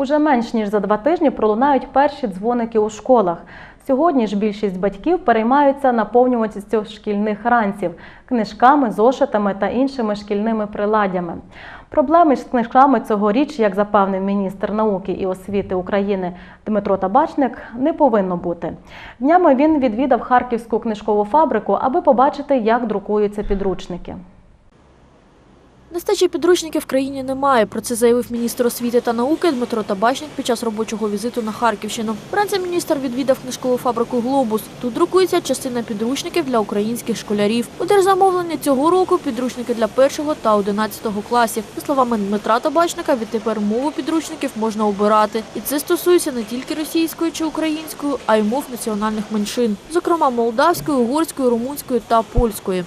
Уже менш ніж за два тижні пролунають перші дзвоники у школах. Сьогодні ж більшість батьків переймаються наповнюватістю шкільних ранців книжками, зошитами та іншими шкільними приладдями. Проблеми з книжками цьогоріч, як запевнив міністр науки і освіти України Дмитро Табачник, не повинно бути. Днями він відвідав харківську книжкову фабрику, аби побачити, як друкуються підручники. Нестачі підручників в країні немає. Про це заявив міністр освіти та науки Дмитро Табачник під час робочого візиту на Харківщину. Вранці міністр відвідав книжкову фабрику Глобус. Тут друкується частина підручників для українських школярів. У держзамовлення цього року підручники для першого та одинадцятого класів. За словами Дмитра Табачника, відтепер мову підручників можна обирати. І це стосується не тільки російської чи української, а й мов національних меншин, зокрема молдавської, угорської, румунської та польської.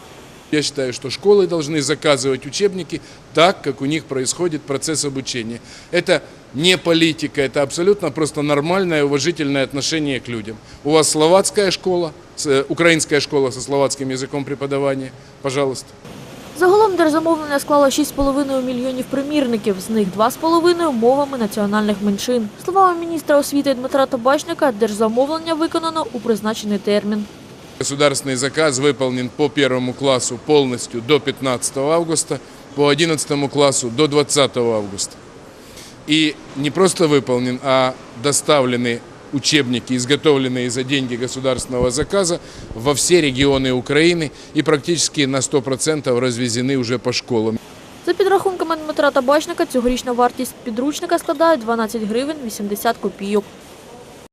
Я считаю, что школы должны заказывать учебники так, как у них происходит процесс обучения. Это не политика, это абсолютно просто нормальное уважительное отношение к людям. У вас словацкая школа, с- э, украинская школа со словацким языком преподавания, пожалуйста. Загалом держзамовлення склало 6,5 мільйонів примірників, з них 2,5 мовами національних меншин. Словами міністра освіти Дмитра Табачника, держзамовлення виконано у призначений термін. Государственный заказ выполнен по первому классу полностью до 15 августа, по 11 классу до 20 августа. И не просто выполнен, а доставлены учебники, изготовленные за деньги государственного заказа, во все регионы Украины и практически на 100% развезены уже по школам. За підрахунками Дмитра Табачника, цьогорічна вартість підручника складає 12 гривень 80 копійок.